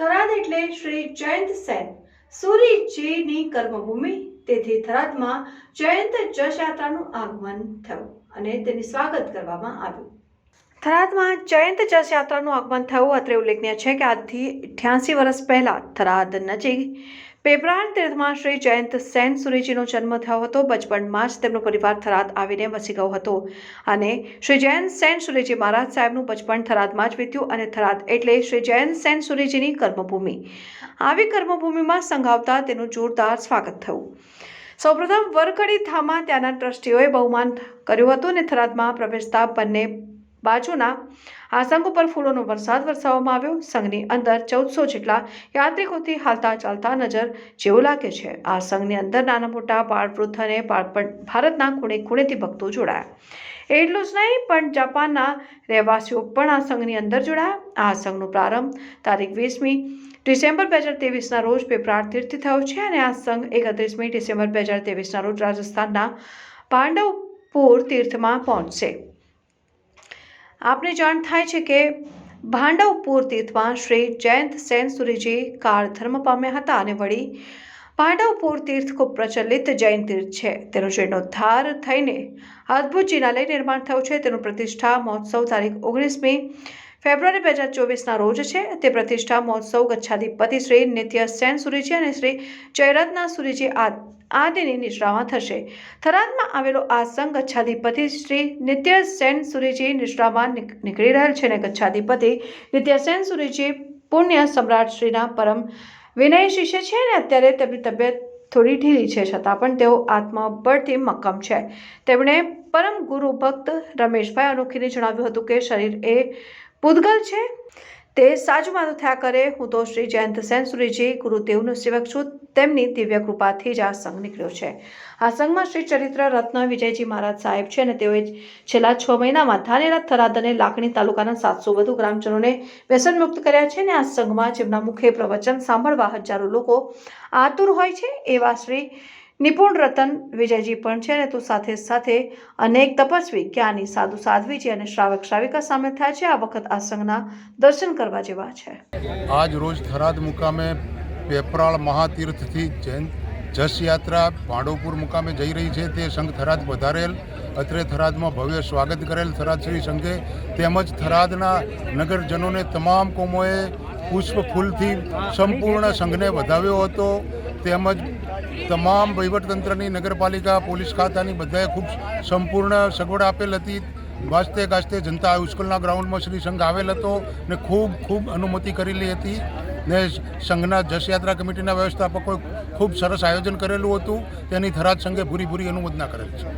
થરાદ એટલે શ્રી જયંત સેન. સૂરીજીની કર્મભૂમિ. તેથી થરાદમાં જયંત જશ યાત્રાનું આગમન થયું અને તેની સ્વાગત કરવામાં આવ્યું. થરાદમાં જયંત જસ યાત્રાનું આગમન થયું. અત્રે ઉલ્લેખનીય છે કે આજથી અઠ્યાસી વર્ષ પહેલા થરાદ નજીક પેપરાણ તીર્થમાં શ્રી જયંત સેન સુરીજીનો જન્મ થયો હતો. બચપણમાં જ તેમનો પરિવાર થરાદ આવીને વસી ગયો હતો અને શ્રી જયંત સેન સુરીજી મહારાજ સાહેબનું બચપણ થરાદમાં જ વીત્યું અને થરાદ એટલે શ્રી જયંત સેન સુરીજીની કર્મભૂમિ. આવી કર્મભૂમિમાં સંઘાવતા તેનું જોરદાર સ્વાગત થયું. સૌપ્રથમ વરકડી થામાં ત્યાંના ટ્રસ્ટીઓએ બહુમાન કર્યું હતું અને થરાદમાં પ્રવેશતા બંને બાજુના આ સંઘ ઉપર ફૂલોનો વરસાદ વરસાવવામાં આવ્યો. સંઘની અંદર ચૌદસો જેટલા યાત્રિકોથી હાલતા ચાલતા નજર જેવું લાગે છે. આ સંઘની અંદર નાના મોટા બાળ વૃદ્ધ અને ભારતના ખૂણે ખૂણેથી ભક્તો જોડાયા. એટલું જ નહીં, પણ જાપાનના રહેવાસીઓ પણ આ સંઘની અંદર જોડાયા. આ સંઘનો પ્રારંભ તારીખ વીસમી ડિસેમ્બર બે હજાર તેવીસના રોજ પેપરાર તીર્થ થયો છે અને આ સંઘ એકત્રીસમી ડિસેમ્બર બે હજાર તેવીસના રોજ રાજસ્થાનના પાંડવપુર તીર્થમાં પહોંચશે. આપને જાણ થાય છે કે ભાંડવપુર તીર્થમાં શ્રી જયંત સેન સુરીજી કાળ ધર્મ પામ્યા હતા અને વળી પાંડવપુર તીર્થ ખૂબ પ્રચલિત જૈન તીર્થ છે. તેનો જીર્ણોદ્ધાર થઈને અદ્ભુત જિનાલય નિર્માણ થયું છે. તેનું પ્રતિષ્ઠા મહોત્સવ તારીખ ઓગણીસમી ફેબ્રુઆરી બે હજાર ચોવીસના રોજ છે. તે પ્રતિષ્ઠા મહોત્સવ ગચ્છાધિપતિ શ્રી નિત્ય સેન સુરીજી અને શ્રી જયરત્ના સુરીજી આ આદિની નિશ્રામાં થશે. થરાદમાં આવેલો આ સંઘ ગચ્છાધિપતિ શ્રી નિત્ય સેન સુરીજી નિશ્રામાં નીકળી રહેલ છે અને ગચ્છાધિપતિ નિત્ય સેન સુરીજી પુણ્ય સમ્રાટ શ્રીના પરમ વિનય શિષ્ય છે અને અત્યારે તેમની તબિયત થોડી ઢીલી છે છતાં પણ તેઓ આત્મબળથી મક્કમ છે. તેમણે પરમ ગુરુ ભક્ત રમેશભાઈ અનોખીને જણાવ્યું હતું કે શરીર એ પૂદગલ છે? તે સાજુ માનું થયા કરે. હું તો શ્રી જયંત સેન સુરીજી ગુરુદેવનો સેવક છું. તેમની દિવ્ય કૃપાથી જ આ સંઘ નીકળ્યો છે. આ સંઘમાં શ્રી ચરિત્ર રત્ન વિજયજી મહારાજ સાહેબ છે અને તેઓએ છેલ્લા છ મહિનામાં ધાનેરા થરાદ અને લાખણી તાલુકાના સાતસો વધુ ગ્રામજનોને વ્યસન મુક્ત કર્યા છે અને આ સંઘમાં જેમના મુખે પ્રવચન સાંભળવા હજારો લોકો આતુર હોય છે, એવા શ્રી નિપુણ રતન વિજયજી પણ છે અને તો સાથે સાથે અનેક તપસ્વી જ્ઞાની, સાધુ, સાધ્વીજી અને શ્રાવક, શ્રાવિકા સામેલ થયા છે. આ વખત આ સંઘના દર્શન કરવા જેવા છે. આજ રોજ થરાદ મુકામે પેપરાળ મહાતીર્થથી જૈન જસ યાત્રા ભાંડોપુર મુકામે જઈ રહી છે. તે સંઘ થરાદ વધારેલ અત્રે થરાદમાં ભવ્ય સ્વાગત કરેલ થરાદ શ્રી સંઘે. તેમજ થરાદના નગરજનોને તમામ કોમોએ પુષ્પ ફૂલથી સંપૂર્ણ સંઘને વધાવ્યો હતો. તેમજ તમામ વહીવટતંત્રની નગરપાલિકા, પોલીસ ખાતાની બધાએ ખૂબ સંપૂર્ણ સગવડ આપેલ હતી. વાસ્તે ગાજતે જનતા હાઈસ્કૂલના ગ્રાઉન્ડમાં શ્રી સંઘ આવેલ હતો ને ખૂબ ખૂબ અનુમતિ કરેલી હતી ને સંઘના જસયાત્રા કમિટીના વ્યવસ્થાપકોએ ખૂબ સરસ આયોજન કરેલું હતું. તેની થરાદ સંઘે પૂરી પૂરી અનુમોદના કરેલ છે.